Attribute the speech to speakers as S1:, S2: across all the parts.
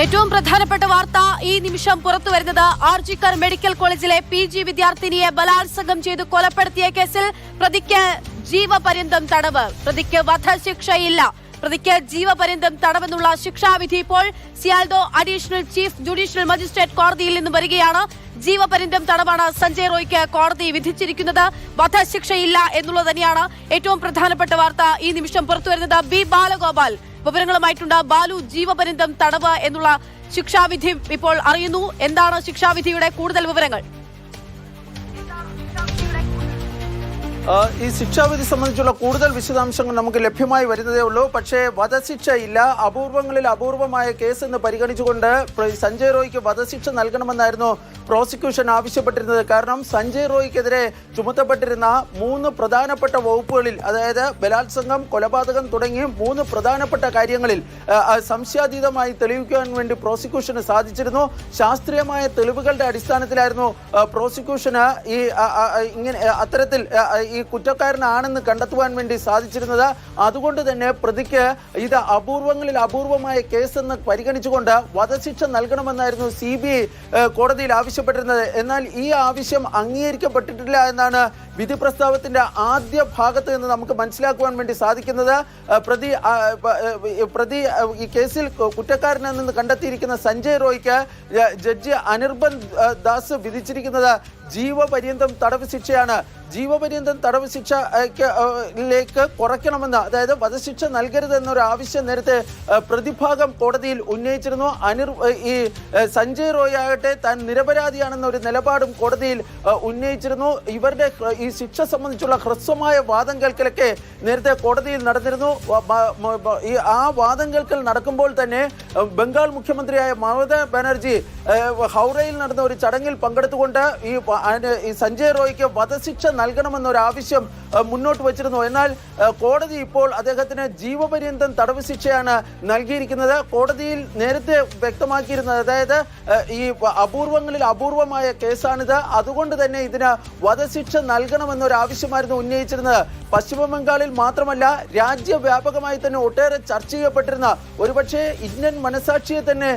S1: ഏറ്റവും പ്രധാനപ്പെട്ട വാർത്ത ഈ നിമിഷം പുറത്തു വരുന്നത് ആർജിക്കർ മെഡിക്കൽ കോളേജിലെ പി ജി വിദ്യാർത്ഥിനിയെ ബലാത്സംഗം ചെയ്ത് കൊലപ്പെടുത്തിയ കേസിൽ പ്രതിക്ക് ജീവപര്യന്തം തടവ്. പ്രതിക്ക് വധശിക്ഷയില്ല. പ്രതിക്ക് ജീവപര്യന്തം തടവെന്നുള്ള ശിക്ഷാവിധി ഇപ്പോൾ Sealdah additional chief judicial magistrate കോടതിയിൽ നിന്ന് വരികയാണ്. ജീവപര്യന്തം തടവാണ് സഞ്ജയ് റോയ്ക്ക് കോടതി വിധിച്ചിരിക്കുന്നത്. വധശിക്ഷയില്ല എന്നുള്ളത് തന്നെയാണ് ഏറ്റവും പ്രധാനപ്പെട്ട വാർത്ത ഈ നിമിഷം പുറത്തുവരുന്നത് ബി ബാലഗോപാൽ വിവരങ്ങളുമായിട്ടുണ്ട്. ബാലു ജീവപര്യന്തം തടവ് എന്നുള്ള ശിക്ഷാവിധി ഇപ്പോൾ അറിയുന്നു. എന്താണ് ശിക്ഷാവിധിയുടെ കൂടുതൽ വിവരങ്ങൾ?
S2: ഈ ശിക്ഷാവിധി സംബന്ധിച്ചുള്ള കൂടുതൽ വിശദാംശങ്ങൾ നമുക്ക് ലഭ്യമായി വരുന്നതേ ഉള്ളൂ. പക്ഷേ വധശിക്ഷ ഇല്ല അപൂർവങ്ങളിൽ അപൂർവമായ കേസ് എന്ന് പരിഗണിച്ചുകൊണ്ട് സഞ്ജയ് റോയ്ക്ക് വധശിക്ഷ നൽകണമെന്നായിരുന്നു പ്രോസിക്യൂഷൻ ആവശ്യപ്പെട്ടിരുന്നത്. കാരണം സഞ്ജയ് റോയ്ക്കെതിരെ ചുമത്തപ്പെട്ടിരുന്ന മൂന്ന് പ്രധാനപ്പെട്ട വകുപ്പുകളിൽ അതായത് ബലാത്സംഗം കൊലപാതകം തുടങ്ങി മൂന്ന് പ്രധാനപ്പെട്ട കാര്യങ്ങളിൽ സംശയാതീതമായി തെളിയിക്കാൻ വേണ്ടി പ്രോസിക്യൂഷന് സാധിച്ചിരുന്നു. ശാസ്ത്രീയമായ തെളിവുകളുടെ അടിസ്ഥാനത്തിലായിരുന്നു പ്രോസിക്യൂഷന് ഈ ഇങ്ങനെ അത്തരത്തിൽ ഈ കുറ്റക്കാരനാണെന്ന് കണ്ടെത്തുവാൻ വേണ്ടി സാധിച്ചിരുന്നത്. അതുകൊണ്ട് തന്നെ പ്രതിക്ക് ഇത് അപൂർവങ്ങളിൽ അപൂർവമായ കേസെന്ന് പരിഗണിച്ചുകൊണ്ട് വധശിക്ഷ നൽകണമെന്നായിരുന്നു സി ബി ഐ കോടതിയിൽ ആവശ്യപ്പെട്ടിരുന്നത്. എന്നാൽ ഈ ആവശ്യം അംഗീകരിക്കപ്പെട്ടിട്ടില്ല എന്നാണ് വിധി പ്രസ്താവത്തിന്റെ ആദ്യ ഭാഗത്ത് നിന്ന് നമുക്ക് മനസ്സിലാക്കുവാൻ വേണ്ടി സാധിക്കുന്നത്. പ്രതി പ്രതി ഈ കേസിൽ കുറ്റക്കാരനെന്ന് കണ്ടെത്തിയിരിക്കുന്ന സഞ്ജയ് റോയ്ക്ക് ജഡ്ജി അനിർബൻ ദാസ് വിധിച്ചിരിക്കുന്നത് ജീവപര്യന്തം തടവ് ശിക്ഷയാണ്. ജീവപര്യന്തം തടവ് ശിക്ഷ ലേക്ക് കുറയ്ക്കണമെന്ന് അതായത് വധശിക്ഷ നൽകരുതെന്നൊരു ആവശ്യം നേരത്തെ പ്രതിഭാഗം കോടതിയിൽ ഉന്നയിച്ചിരുന്നു. അനിർ ഈ സഞ്ജയ് റോയ് ആകട്ടെ താൻ നിരപരാധിയാണെന്നൊരു നിലപാടും കോടതിയിൽ ഉന്നയിച്ചിരുന്നു. ഇവരുടെ ഈ ശിക്ഷ സംബന്ധിച്ചുള്ള ഹ്രസ്വമായ വാദം കേൾക്കലൊക്കെ നേരത്തെ കോടതിയിൽ നടന്നിരുന്നു. ഈ ആ വാദം കേൾക്കൽ നടക്കുമ്പോൾ തന്നെ ബംഗാൾ മുഖ്യമന്ത്രിയായ മമതാ ബാനർജി ഹൗറയിൽ നടന്ന ഒരു ചടങ്ങിൽ പങ്കെടുത്തുകൊണ്ട് ഈ സഞ്ജയ് റോയ്ക്ക് വധശിക്ഷ നൽകണമെന്നൊരു ആവശ്യം മുന്നോട്ട് വച്ചിരുന്നു. എന്നാൽ കോടതി ഇപ്പോൾ അദ്ദേഹത്തിന് ജീവപര്യന്തം തടവ് ശിക്ഷയാണ് നൽകിയിരിക്കുന്നത്. കോടതിയിൽ നേരത്തെ വ്യക്തമാക്കിയിരുന്നത് അതായത് ഈ അപൂർവങ്ങളിൽ അപൂർവമായ കേസാണിത്. അതുകൊണ്ട് തന്നെ ഇതിന് വധശിക്ഷ നൽകണമെന്നൊരാവശ്യമായിരുന്നു ഉന്നയിച്ചിരുന്നത്. പശ്ചിമ ബംഗാളിൽ മാത്രമല്ല രാജ്യവ്യാപകമായി തന്നെ ഒട്ടേറെ ചർച്ച ചെയ്യപ്പെട്ടിരുന്ന ഒരുപക്ഷെ ഇന്ത്യൻ മനസാക്ഷിയെ തന്നെ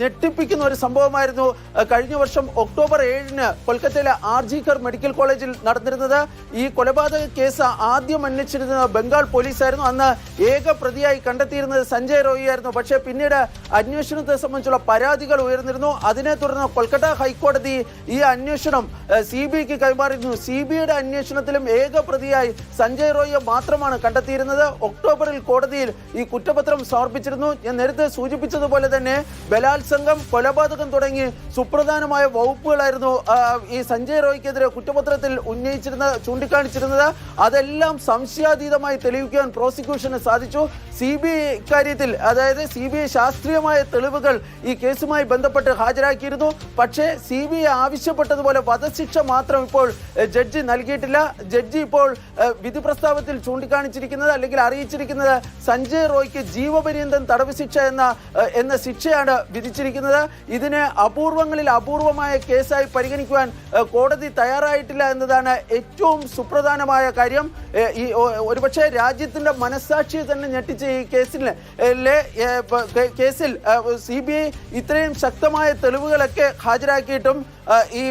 S2: ഞെട്ടിപ്പിക്കുന്ന ഒരു സംഭവമായിരുന്നു. കഴിഞ്ഞ വർഷം ഒക്ടോബർ ഏഴിന് കൊൽക്കത്തയിലെ ആർജിക്കർ മെഡിക്കൽ കോളേജിൽ നടന്നിരുന്നത്. ഈ കൊലപാതക കേസ് ആദ്യം അന്വേഷിച്ചിരുന്നത് ബംഗാൾ പോലീസായിരുന്നു. അന്ന് ഏക പ്രതിയായി കണ്ടെത്തിയിരുന്നത് സഞ്ജയ് റോയി ആയിരുന്നു പക്ഷേ പിന്നീട് അന്വേഷണത്തെ സംബന്ധിച്ചുള്ള പരാതികൾ ഉയർന്നിരുന്നു. അതിനെ തുടർന്ന് കൊൽക്കത്ത ഹൈക്കോടതി ഈ അന്വേഷണം സി ബി ഐക്ക് കൈമാറിയിരുന്നു. സി ബി ഐയുടെ അന്വേഷണത്തിലും ഏക പ്രതിയായി സഞ്ജയ് റോയിയെ മാത്രമാണ് കണ്ടെത്തിയിരുന്നത്. ഒക്ടോബറിൽ കോടതിയിൽ ഈ കുറ്റപത്രം സമർപ്പിച്ചിരുന്നു. ഞാൻ നേരത്തെ സൂചിപ്പിച്ചതുപോലെ തന്നെ ബലാത്സംഗം കൊലപാതകം തുടങ്ങി സുപ്രധാനമായ വകുപ്പുകളായിരുന്നു ഈ സഞ്ജയ് റോയ്ക്കെതിരെ കുറ്റപത്രത്തിൽ ഉന്നയിച്ചിരുന്നത് ചൂണ്ടിക്കാണിച്ചിരുന്നത് അതെല്ലാം സംശയാതീതമായി തെളിയിക്കാൻ പ്രോസിക്യൂഷന് സാധിച്ചു. സി ബി ഐ ഇക്കാര്യത്തിൽ അതായത് സി ബി ഐ ശാസ്ത്രീയമായ തെളിവുകൾ ഈ കേസുമായി ബന്ധപ്പെട്ട് ഹാജരാക്കിയിരുന്നു. പക്ഷേ സി ബി ഐ ആവശ്യപ്പെട്ടതുപോലെ വധശിക്ഷ മാത്രം ഇപ്പോൾ ജഡ്ജി നൽകിയിട്ടില്ല. ജഡ്ജി ഇപ്പോൾ വിധി പ്രസ്താവത്തിൽ ചൂണ്ടിക്കാണിച്ചിരിക്കുന്നത് അല്ലെങ്കിൽ അറിയിച്ചിരിക്കുന്നത് സഞ്ജയ് റോയ്ക്ക് ജീവപര്യന്തം തടവ് ശിക്ഷ എന്ന എന്ന ശിക്ഷയാണ് വിധിച്ചിരിക്കുന്നത്. ഇതിനെ അപൂർവങ്ങളിൽ അപൂർവമായ കേസായി പരിഗണിക്കുവാൻ കോടതി തയ്യാറായിട്ടില്ല. എന്നതാണ് ഏറ്റവും സുപ്രധാനമായ കാര്യം. ഈ ഒരുപക്ഷെ രാജ്യത്തിന്റെ മനസ്സാക്ഷിയെ തന്നെ ഞെട്ടിച്ച ഈ കേസിൽ കേസിൽ സി ബി ഐ ഇത്രയും ശക്തമായ തെളിവുകളൊക്കെ ഹാജരാക്കിയിട്ടും ഈ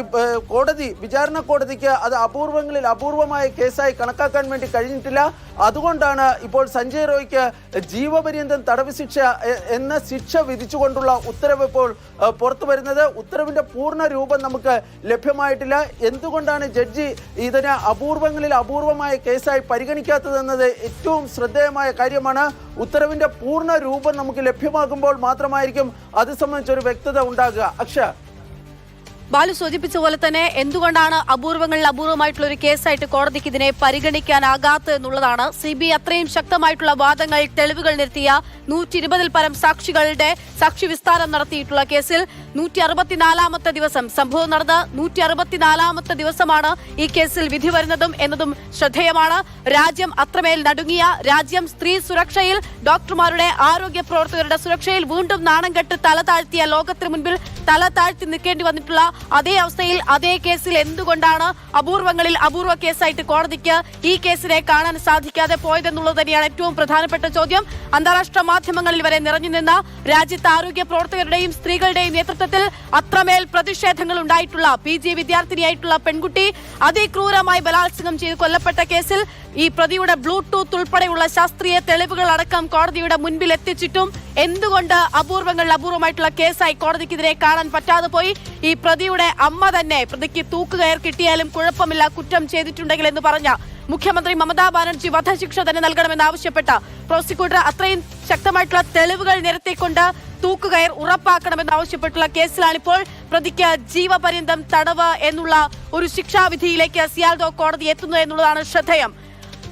S2: കോടതി വിചാരണ കോടതിക്ക് അത് അപൂർവങ്ങളിൽ അപൂർവമായ കേസായി കണക്കാക്കാൻ വേണ്ടി കഴിഞ്ഞിട്ടില്ല. അതുകൊണ്ടാണ് ഇപ്പോൾ സഞ്ജയ് റോയ്ക്ക് ജീവപര്യന്തം തടവ് ശിക്ഷ എന്ന ശിക്ഷ വിധിച്ചുകൊണ്ടുള്ള ഉത്തരവ് ഇപ്പോൾ പുറത്തു വരുന്നത്. ഉത്തരവിന്റെ പൂർണ രൂപം നമുക്ക് ലഭ്യമായിട്ടില്ല. എന്തുകൊണ്ടാണ് ജഡ്ജി ഇതിനെ അപൂർവങ്ങളിൽ അപൂർവമായ കേസായി പരിഗണിക്കാത്തതെന്നത് ഏറ്റവും ശ്രദ്ധേയമായ കാര്യമാണ്. ഉത്തരവിന്റെ പൂർണ രൂപം നമുക്ക് ലഭ്യമാകുമ്പോൾ മാത്രമായിരിക്കും അത് സംബന്ധിച്ചൊരു വ്യക്തത ഉണ്ടാകുക. അക്ഷ
S1: ബാലു സൂചിപ്പിച്ച പോലെ തന്നെ എന്തുകൊണ്ടാണ് അപൂർവങ്ങളിൽ അപൂർവമായിട്ടുള്ള ഒരു കേസായിട്ട് കോടതിക്ക് ഇതിനെ പരിഗണിക്കാനാകാത്തത് എന്നുള്ളതാണ് സി ബി അത്രയും ശക്തമായിട്ടുള്ള വാദങ്ങൾ തെളിവുകൾ നിർത്തിയ നൂറ്റി ഇരുപതിൽ പരം സാക്ഷികളുടെ സാക്ഷി വിസ്താരം നടത്തിയിട്ടുള്ള കേസിൽ നൂറ്റി അറുപത്തിനാലാമത്തെ ദിവസം സംഭവം നടന്ന നൂറ്റി അറുപത്തിനാലാമത്തെ ദിവസമാണ് ഈ കേസിൽ വിധി വരുന്നതും എന്നതും ശ്രദ്ധേയമാണ്. രാജ്യം അത്രമേൽ നടുങ്ങിയ രാജ്യം സ്ത്രീ സുരക്ഷയിൽ ഡോക്ടർമാരുടെ ആരോഗ്യ പ്രവർത്തകരുടെ സുരക്ഷയിൽ വീണ്ടും നാണം കെട്ട് തല താഴ്ത്തിയ ലോകത്തിന് മുൻപിൽ തല താഴ്ത്തി നിൽക്കേണ്ടി വന്നിട്ടുള്ള അതേ അവസ്ഥയിൽ അതേ കേസിൽ എന്തുകൊണ്ടാണ് അപൂർവങ്ങളിൽ അപൂർവ കേസായിട്ട് കോടതിക്ക് ഈ കേസിനെ കാണാൻ സാധിക്കാതെ പോയതെന്നുള്ളത് തന്നെയാണ് ഏറ്റവും പ്രധാനപ്പെട്ട ചോദ്യം. അന്താരാഷ്ട്ര മാധ്യമങ്ങളിൽ വരെ നിറഞ്ഞു നിന്ന രാജ്യത്തെ ആരോഗ്യ പ്രവർത്തകരുടെയും സ്ത്രീകളുടെയും നേതൃത്വത്തിൽ അത്രമേൽ പ്രതിഷേധങ്ങൾ ഉണ്ടായിട്ടുള്ള പി ജി വിദ്യാർത്ഥിനിയായിട്ടുള്ള പെൺകുട്ടി അതിക്രൂരമായി ബലാത്സംഗം ചെയ്ത് കൊല്ലപ്പെട്ട കേസിൽ ഈ പ്രതിയുടെ ബ്ലൂടൂത്ത് ഉൾപ്പെടെയുള്ള ശാസ്ത്രീയ തെളിവുകൾ അടക്കം കോടതിയുടെ മുൻപിൽ എത്തിച്ചിട്ടും എന്തുകൊണ്ട് അപൂർവങ്ങളിൽ അപൂർവമായിട്ടുള്ള കേസായി കോടതിക്കെതിരെ കാണാൻ പറ്റാതെ പോയി? ഈ പ്രതിയുടെ അമ്മ തന്നെ പ്രതിക്ക് തൂക്കുകയർ കിട്ടിയാലും കുഴപ്പമില്ല കുറ്റം ചെയ്തിട്ടുണ്ടെങ്കിൽ എന്ന് പറഞ്ഞ മുഖ്യമന്ത്രി മമതാ ബാനർജി വധശിക്ഷ തന്നെ നൽകണമെന്ന് ആവശ്യപ്പെട്ട പ്രോസിക്യൂട്ടർ അത്രയും ശക്തമായിട്ടുള്ള തെളിവുകൾ നിരത്തിക്കൊണ്ട് തൂക്കുകയർ ഉറപ്പാക്കണമെന്ന് ആവശ്യപ്പെട്ടുള്ള കേസിലാണിപ്പോൾ പ്രതിക്ക് ജീവപര്യന്തം തടവ് എന്നുള്ള ഒരു ശിക്ഷാവിധിയിലേക്ക് സിയാൽദോ കോടതി എത്തുന്നു എന്നുള്ളതാണ് ശ്രദ്ധേയം.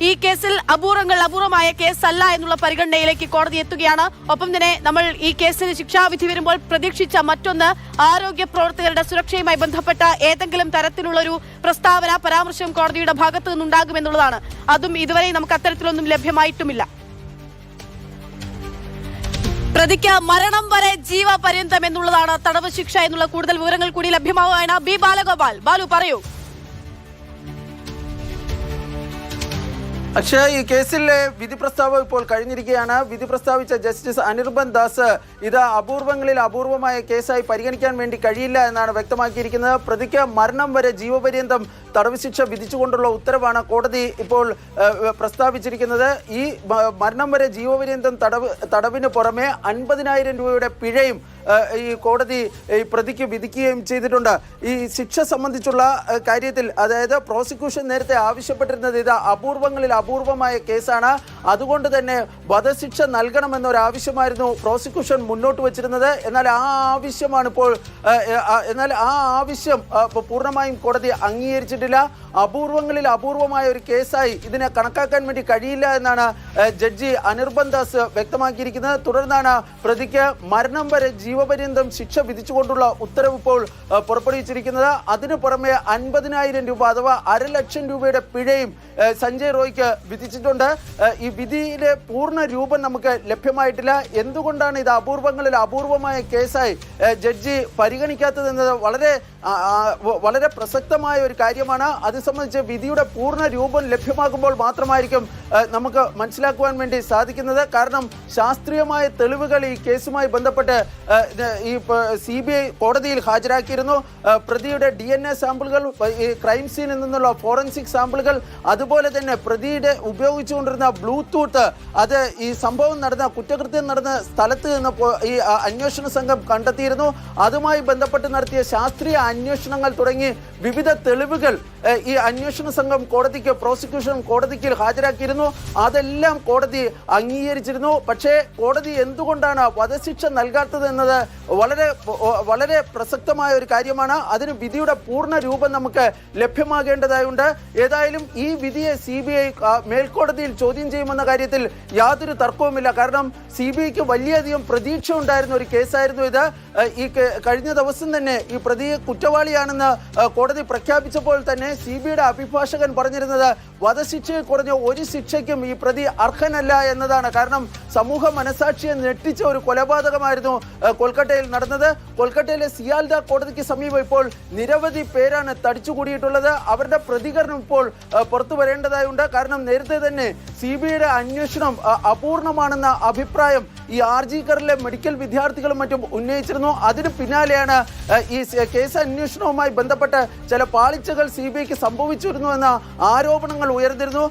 S1: ഈ കേസിൽ അപൂർവങ്ങൾ അപൂർവമായ കേസല്ല എന്നുള്ള പരിഗണനയിലേക്ക് കോടതി എത്തുകയാണ്. ഒപ്പം തന്നെ നമ്മൾ ഈ കേസിന് ശിക്ഷാവിധി വരുമ്പോൾ പ്രതീക്ഷിച്ച മറ്റൊന്ന് ആരോഗ്യ പ്രവർത്തകരുടെ സുരക്ഷയുമായി ബന്ധപ്പെട്ട ഏതെങ്കിലും തരത്തിലുള്ളൊരു പ്രസ്താവന പരാമർശം കോടതിയുടെ ഭാഗത്തു നിന്നുണ്ടാകുമെന്നുള്ളതാണ് അതും ഇതുവരെ നമുക്ക് അത്തരത്തിലൊന്നും ലഭ്യമായിട്ടുമില്ല. പ്രതിക്ക് മരണം വരെ ജീവപര്യന്തം എന്നുള്ളതാണ് തടവ് ശിക്ഷ എന്നുള്ള കൂടുതൽ വിവരങ്ങൾ കൂടി ലഭ്യമാവുകയാണ്. ബി ബാലഗോപാൽ ബാലു പറയൂ.
S2: പക്ഷേ ഈ കേസിലെ വിധി പ്രസ്താവം ഇപ്പോൾ കഴിഞ്ഞിരിക്കുകയാണ്. വിധി പ്രസ്താവിച്ച ജസ്റ്റിസ് അനിർബൻ ദാസ് ഇത് അപൂർവങ്ങളിൽ അപൂർവമായ കേസായി പരിഗണിക്കാൻ വേണ്ടി കഴിയില്ല എന്നാണ് വ്യക്തമാക്കിയിരിക്കുന്നത്. പ്രതിക്ക് മരണം വരെ ജീവപര്യന്തം തടവ് ശിക്ഷ വിധിച്ചുകൊണ്ടുള്ള ഉത്തരവാണ് കോടതി ഇപ്പോൾ പ്രസ്താവിച്ചിരിക്കുന്നത്. ഈ മരണം വരെ ജീവപര്യന്തം തടവ് തടവിന് പുറമെ അൻപതിനായിരം രൂപയുടെ പിഴയും ഈ കോടതി ഈ പ്രതിക്ക് വിധിക്കുകയും ചെയ്തിട്ടുണ്ട്. ഈ ശിക്ഷ സംബന്ധിച്ചുള്ള കാര്യത്തിൽ അതായത് പ്രോസിക്യൂഷൻ നേരത്തെ ആവശ്യപ്പെട്ടിരുന്നത് ഇത് അപൂർവങ്ങളിൽ അപൂർവമായ കേസാണ്. അതുകൊണ്ട് തന്നെ വധശിക്ഷ നൽകണമെന്നൊരാവശ്യമായിരുന്നു പ്രോസിക്യൂഷൻ മുന്നോട്ട് വച്ചിരുന്നത്. എന്നാൽ ആ ആവശ്യമാണ് ഇപ്പോൾ എന്നാൽ ആ ആവശ്യം പൂർണമായും കോടതി അംഗീകരിച്ചിട്ടില്ല. അപൂർവങ്ങളിൽ അപൂർവമായ ഒരു കേസായി ഇതിനെ കണക്കാക്കാൻ വേണ്ടി കഴിയില്ല എന്നാണ് ജഡ്ജി അനിർബൻ ദാസ് വ്യക്തമാക്കിയിരിക്കുന്നത്. തുടർന്നാണ് പ്രതിക്ക് മരണം വരെ ജീവപര്യന്തം ശിക്ഷ വിധിച്ചുകൊണ്ടുള്ള ഉത്തരവ് ഇപ്പോൾ പുറപ്പെടുവിച്ചിരിക്കുന്നത്. അതിനു പുറമെ അൻപതിനായിരം രൂപ അഥവാ അരലക്ഷം രൂപയുടെ പിഴയും സഞ്ജയ് റോയ്ക്ക് വിധിച്ചിട്ടുണ്ട്. ഈ വിധിയിലെ പൂർണ രൂപം നമുക്ക് ലഭ്യമായിട്ടില്ല. എന്തുകൊണ്ടാണ് ഇത് അപൂർവങ്ങളിൽ അപൂർവമായ കേസായി ജഡ്ജി ജഡ്ജി പരിഗണിക്കാത്തതെന്നത് വളരെ വളരെ പ്രസക്തമായ ഒരു കാര്യമാണ്. അത് സംബന്ധിച്ച് വിധിയുടെ പൂർണ രൂപം ലഭ്യമാകുമ്പോൾ മാത്രമായിരിക്കും നമുക്ക് മനസ്സിലാക്കുവാൻ വേണ്ടി സാധിക്കുന്നത്. കാരണം ശാസ്ത്രീയമായ തെളിവുകൾ ഈ കേസുമായി ബന്ധപ്പെട്ട് ഈ സി ബി ഐ കോടതിയിൽ ഹാജരാക്കിയിരുന്നു. പ്രതിയുടെ ഡി എൻ എ സാമ്പിളുകൾ ക്രൈം സീനിൽ നിന്നുള്ള ഫോറൻസിക് സാമ്പിളുകൾ അതുപോലെ തന്നെ പ്രതിയുടെ ഉപയോഗിച്ചുകൊണ്ടിരുന്ന ബ്ലൂടൂത്ത് അത് ഈ സംഭവം നടന്ന കുറ്റകൃത്യം നടന്ന സ്ഥലത്ത് നിന്ന് ഈ അന്വേഷണ സംഘം കണ്ടെത്തിയിരുന്നു. അതുമായി ബന്ധപ്പെട്ട് നടത്തിയ ശാസ്ത്രീയ അന്വേഷണങ്ങൾ തുടങ്ങി വിവിധ തെളിവുകൾ ഈ അന്വേഷണ സംഘം കോടതിക്ക് പ്രോസിക്യൂഷൻ കോടതിക്ക് ഹാജരാക്കിയിരുന്നു. അതെല്ലാം കോടതി അംഗീകരിച്ചിരുന്നു. പക്ഷേ കോടതി എന്തുകൊണ്ടാണ് വധശിക്ഷ നൽകാത്തത് എന്നത് വളരെ വളരെ പ്രസക്തമായ ഒരു കാര്യമാണ്. അതിന് വിധിയുടെ പൂർണ രൂപം നമുക്ക് ലഭ്യമാകേണ്ടതായുണ്ട്. ഏതായാലും ഈ വിധിയെ സി ബി ഐ മേൽക്കോടതിയിൽ ചോദ്യം ചെയ്യുമെന്ന കാര്യത്തിൽ യാതൊരു തർക്കവുമില്ല. കാരണം സി ബി ഐക്ക് വലിയധികം പ്രതീക്ഷ ഉണ്ടായിരുന്ന ഒരു കേസായിരുന്നു ഇത്. ഈ കഴിഞ്ഞ ദിവസം തന്നെ ഈ പ്രതിയെ കുറ്റവാളിയാണെന്ന് കോടതി പ്രഖ്യാപിച്ചപ്പോൾ തന്നെ സി ബി ഐയുടെ അഭിഭാഷകൻ പറഞ്ഞിരുന്നത് വധശിക്ഷ കുറഞ്ഞ ഒരു ശിക്ഷയ്ക്കും ഈ പ്രതി അർഹനല്ല എന്നതാണ്. കാരണം സമൂഹ മനസാക്ഷിയെ ഞെട്ടിച്ച ഒരു കൊലപാതകമായിരുന്നു കൊൽക്കട്ടയിൽ നടന്നത്. കൊൽക്കത്തയിലെ സിയാൽദ കോടതിക്ക് സമീപം ഇപ്പോൾ നിരവധി പേരാണ് തടിച്ചുകൂടിയിട്ടുള്ളത്. അവരുടെ പ്രതികരണം ഇപ്പോൾ പുറത്തു വരേണ്ടതായുണ്ട്. കാരണം നേരത്തെ തന്നെ സി ബി ഐയുടെ അന്വേഷണം അപൂർണമാണെന്ന അഭിപ്രായം ഈ ആർ ജി കറിലെ മെഡിക്കൽ വിദ്യാർത്ഥികളും മറ്റും ഉന്നയിച്ചിരുന്നു. അതിന് പിന്നാലെയാണ് ഈ കേസ് അന്വേഷണവുമായി ബന്ധപ്പെട്ട് ചില പാളിച്ചകൾ സി ബി ഐക്ക് സംഭവിച്ചിരുന്നു എന്ന ആരോപണങ്ങൾ ഉയർന്നിരുന്നു.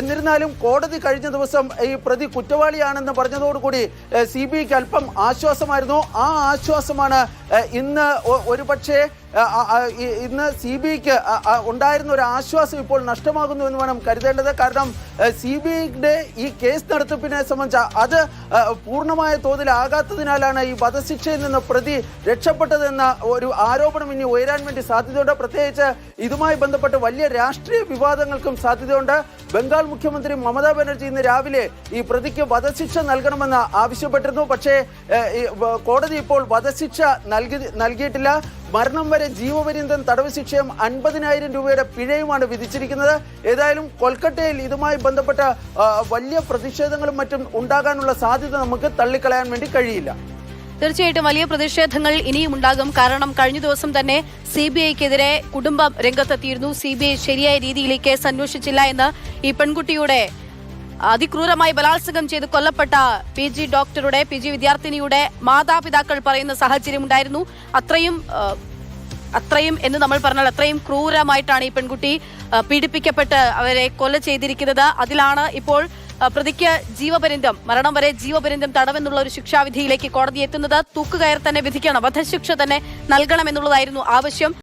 S2: എന്നിരുന്നാലും കോടതി കഴിഞ്ഞ ദിവസം ഈ പ്രതി കുറ്റവാളിയാണെന്ന് പറഞ്ഞതോടുകൂടി സി ബി ഐക്ക് അല്പം ആശ്വാസമായിരുന്നു. ആ ആശ്വാസമാണ് ഇന്ന് ഒരു പക്ഷേ ഇന്ന് സി ബി ഐക്ക് ഉണ്ടായിരുന്ന ഒരു ആശ്വാസം ഇപ്പോൾ നഷ്ടമാകുന്നു എന്ന് വേണം കരുതേണ്ടത്. കാരണം സി ബി ഐയുടെ ഈ കേസ് നടത്തിപ്പിനെ സംബന്ധിച്ച് അത് പൂർണമായ തോതിലാകാത്തതിനാലാണ് ഈ വധശിക്ഷയിൽ നിന്ന് പ്രതി രക്ഷപ്പെട്ടതെന്ന ഒരു ആരോപണം ഇനി ഉയരാൻ വേണ്ടി സാധ്യതയുണ്ട്. പ്രത്യേകിച്ച് ഇതുമായി ബന്ധപ്പെട്ട് വലിയ രാഷ്ട്രീയ വിവാദങ്ങൾക്കും സാധ്യതയുണ്ട്. ബംഗാൾ മുഖ്യമന്ത്രി മമതാ ബാനർജി ഇന്ന് രാവിലെ ഈ പ്രതിക്ക് വധശിക്ഷ നൽകണമെന്ന് ആവശ്യപ്പെട്ടിരുന്നു. പക്ഷേ കോടതി ഇപ്പോൾ വധശിക്ഷ നൽകി നൽകിയിട്ടില്ല. മരണം വരെ ജീവപര്യന്തം തടവ് ശിക്ഷയും അൻപതിനായിരം രൂപയുടെ പിഴയുമാണ് വിധിച്ചിരിക്കുന്നത്. ഏതായാലും കൊൽക്കത്തയിൽ ഇതുമായി ബന്ധപ്പെട്ട വലിയ പ്രതിഷേധങ്ങളും മറ്റും ഉണ്ടാകാനുള്ള സാധ്യത നമുക്ക് തള്ളിക്കളയാൻ വേണ്ടി കഴിയില്ല.
S1: തീർച്ചയായിട്ടും വലിയ പ്രതിഷേധങ്ങൾ ഇനിയും ഉണ്ടാകും. കാരണം കഴിഞ്ഞ ദിവസം തന്നെ സി ബി ഐക്കെതിരെ കുടുംബം രംഗത്തെത്തിയിരുന്നു. സി ബി ഐ ശരിയായ രീതിയിൽ കേസ് അന്വേഷിച്ചില്ല എന്ന് ഈ പെൺകുട്ടിയുടെ അതിക്രൂരമായി ബലാത്സംഗം ചെയ്ത് കൊല്ലപ്പെട്ട പി ജി ഡോക്ടറുടെ പി ജി വിദ്യാർത്ഥിനിയുടെ മാതാപിതാക്കൾ പറയുന്ന സാഹചര്യം ഉണ്ടായിരുന്നു. അത്രയും അത്രയും എന്ന് നമ്മൾ പറഞ്ഞാൽ അത്രയും ക്രൂരമായിട്ടാണ് ഈ പെൺകുട്ടി പീഡിപ്പിക്കപ്പെട്ട് അവരെ കൊല ചെയ്തിരിക്കുന്നത്. അതിലാണ് ഇപ്പോൾ പ്രതിക്ക് ജീവപര്യന്തം മരണം വരെ ജീവപര്യന്തം തടവെന്നുള്ള ഒരു ശിക്ഷാവിധിയിലേക്ക് കോടതി എത്തുന്നത്. തൂക്കുകയർ തന്നെ വിധിക്കണം വധശിക്ഷ തന്നെ നൽകണമെന്നുള്ളതായിരുന്നു ആവശ്യം.